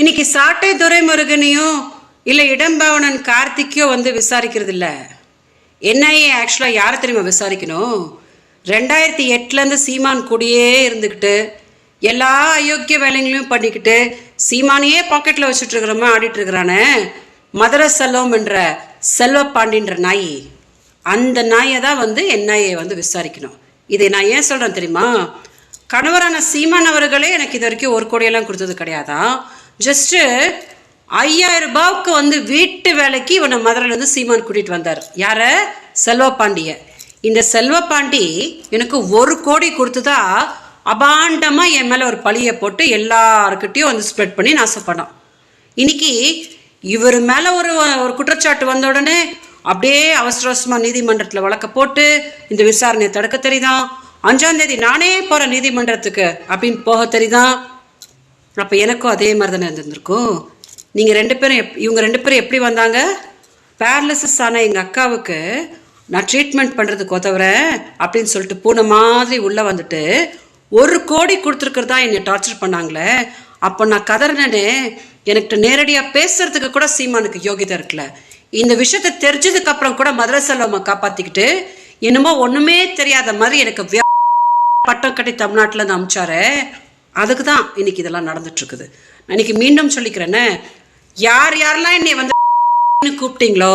இன்னைக்கு சாட்டை துரைமுருகனையும் இல்லை இடம்பாவனன் கார்த்திக்கையோ வந்து விசாரிக்கிறது இல்லை என்ஐஏ ஆக்சுவலாக யாரை தெரியுமா விசாரிக்கணும்? ரெண்டாயிரத்தி எட்டுலேருந்து சீமான் கூடயே இருந்துக்கிட்டு எல்லா அயோக்கிய வேலைங்களையும் பண்ணிக்கிட்டு சீமானையே பாக்கெட்டில் வச்சுட்டு இருக்கிறோமா ஆடிட்டு இருக்கிறானே. மதுரை செல்வம் என்ற செல்வ பாண்டின்ற நாய். அந்த நாயை தான் வந்து என்ஐஏ வந்து விசாரிக்கணும். இதை நான் ஏன் சொல்கிறேன் தெரியுமா? கணவரான சீமான் அவர்களே எனக்கு இது வரைக்கும் ஒரு கோடியெல்லாம் கொடுத்தது கிடையாதான் ஜஸ்ட்டு ஐயாயிரம் ரூபாவுக்கு வந்து வீட்டு வேலைக்கு இவனை மதுரையிலேருந்து சீமான் கூட்டிகிட்டு வந்தார். யார? செல்வபாண்டிய இந்த செல்வபாண்டி எனக்கு ஒரு கோடி கொடுத்துதா அபாண்டமாக என் மேலே ஒரு பழியை போட்டு எல்லாருக்கிட்டையும் வந்து ஸ்ப்ரெட் பண்ணி நாசப்படான் இன்னைக்கு இவர் மேலே ஒரு ஒரு குற்றச்சாட்டு வந்த உடனே அப்படியே அவசர அவசரமாக நீதிமன்றத்தில் வழக்க போட்டு இந்த விசாரணையை தடுக்க தெரியுதான் அஞ்சாம் தேதி நானே போகிறேன் நீதிமன்றத்துக்கு அப்படின்னு போக தெரியுதான் அப்போ எனக்கும் அதே மாதிரி தானே இருந்திருக்கும் நீங்கள் ரெண்டு பேரும் எப் இவங்க ரெண்டு பேரும் எப்படி வந்தாங்க? பேரலிசஸ் ஆன எங்கள் அக்காவுக்கு நான் ட்ரீட்மெண்ட் பண்ணுறதுக்கு உதவுறேன் அப்படின்னு சொல்லிட்டு பூனை மாதிரி உள்ளே வந்துட்டு ஒரு கோடி கொடுத்துருக்குறதா என்னை டார்ச்சர் பண்ணாங்களே. அப்போ நான் கதறினே எனக்கு நேரடியாக பேசுறதுக்கு கூட சீமானுக்கு யோகிதை இருக்குல்ல. இந்த விஷயத்தை தெரிஞ்சதுக்கு அப்புறம் கூட மதுரை செல்வம்மா காப்பாற்றிக்கிட்டு என்னமோ ஒன்றுமே தெரியாத மாதிரி எனக்கு வியா- பட்டம் கட்டி தமிழ்நாட்டில் இருந்து அமிச்சாரு. அதுக்கு தான் இன்னைக்கு இதெல்லாம் நடந்துட்டு இருக்குது நான் இன்னைக்கு மீண்டும் சொல்லிக்கிறேன்னு யார் யாரெல்லாம் என்னை வந்து கூப்பிட்டீங்களோ